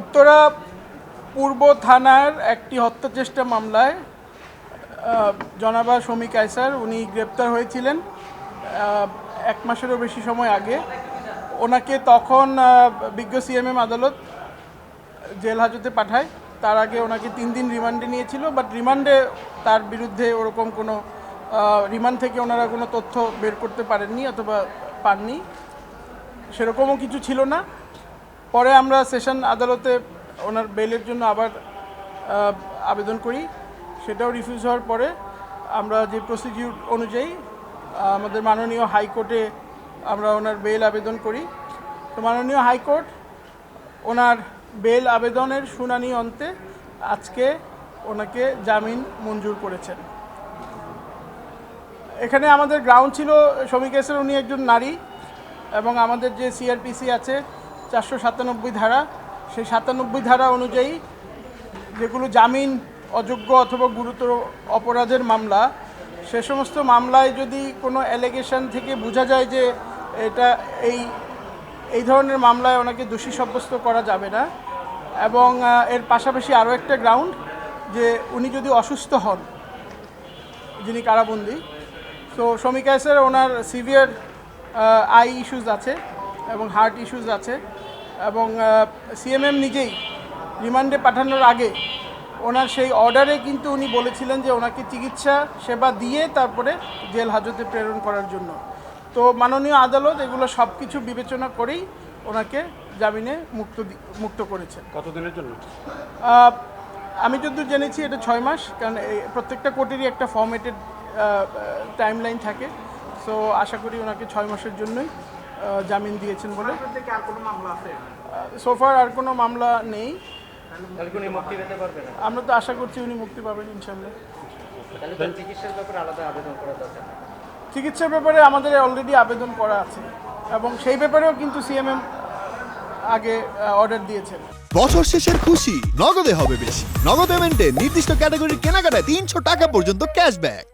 উত্তরা পূর্ব থানার একটি হত্যাচেষ্টা মামলায় জনাবা শমী কায়সার উনি গ্রেপ্তার হয়েছিলেন এক মাসেরও বেশি সময় আগে। ওনাকে তখন বিজ্ঞ সিএমএম আদালত জেল হাজতে পাঠায়। তার আগে ওনাকে তিন দিন রিমান্ডে নিয়েছিল, বাট রিমান্ডে তার বিরুদ্ধে ওরকম কোনো রিমান্ড থেকে ওনারা কোনো তথ্য বের করতে পারেননি অথবা পাননি। সেরকমও কিছু ছিল না। পরে আমরা সেশন আদালতে ওনার বেলের জন্য আবার আবেদন করি। সেটাও রিফিউজ হওয়ার পরে আমরা যে প্রসিডিউর অনুযায়ী আমাদের মাননীয় হাইকোর্টে আমরা ওনার বেল আবেদন করি। তো মাননীয় হাইকোর্ট ওনার বেল আবেদনের শুনানি অন্তে আজকে ওনাকে জামিন মঞ্জুর করেছেন। এখানে আমাদের গ্রাউন্ড ছিল শ্রমিকেশের উনি একজন নারী এবং আমাদের যে সিআরপিসি আছে চারশো সাতানব্বই ধারা। সেই সাতানব্বই ধারা অনুযায়ী যেগুলো জামিন অযোগ্য অথবা গুরুতর অপরাধের মামলা, সে সমস্ত মামলায় যদি কোনো অ্যালিগেশন থেকে বোঝা যায় যে এটা এই এই ধরনের মামলায় ওনাকে দোষী সাব্যস্ত করা যাবে না এবং এর পাশাপাশি আরও একটা গ্রাউন্ড যে উনি যদি অসুস্থ হন, যিনি কারাবন্দী, তো স্যার ওনার সিভিয়ার আই ইস্যুজ আছে এবং হার্ট ইস্যুজ আছে। এবং সিএমএম নিজেই রিমান্ডে পাঠানোর আগে ওনার সেই অর্ডারে কিন্তু উনি বলেছিলেন যে ওনাকে চিকিৎসা সেবা দিয়ে তারপরে জেল হাজতে প্রেরণ করার জন্য। তো মাননীয় আদালত এগুলো সব কিছু বিবেচনা করেই ওনাকে জামিনে মুক্ত দি- মুক্ত করেছেন। কতদিনের জন্য? আমি যতদূর জেনেছি এটা ছয় মাস কারণ প্রত্যেকটা কোর্টেরই একটা ফর্মেটেড টাইম লাইন থাকে। সো আশা করি ওনাকে ছয় মাসের জন্যই জামিন দিয়েছেন বলে। সোফার আর কোনো মামলা নেই। তাহলে কি উনি মুক্তি পেতে পারবে না? আমরা তো আশা করছি উনি মুক্তি পাবেন ইনশাল্লাহ তাহলে ব্যাপারে আলাদা আবেদন করা দরকার। চিকিৎসার ব্যাপারে আমাদের অলরেডি আবেদন করা আছে এবং সেই ব্যাপারেও কিন্তু সিএমএম আগে অর্ডার দিয়েছেন। বছর শেষের খুশি নগদে হবে বেশি। নগদ পেমেন্টে নির্দিষ্ট ক্যাটাগরির কেনাকাটায় তিনশো টাকা পর্যন্ত ক্যাশব্যাক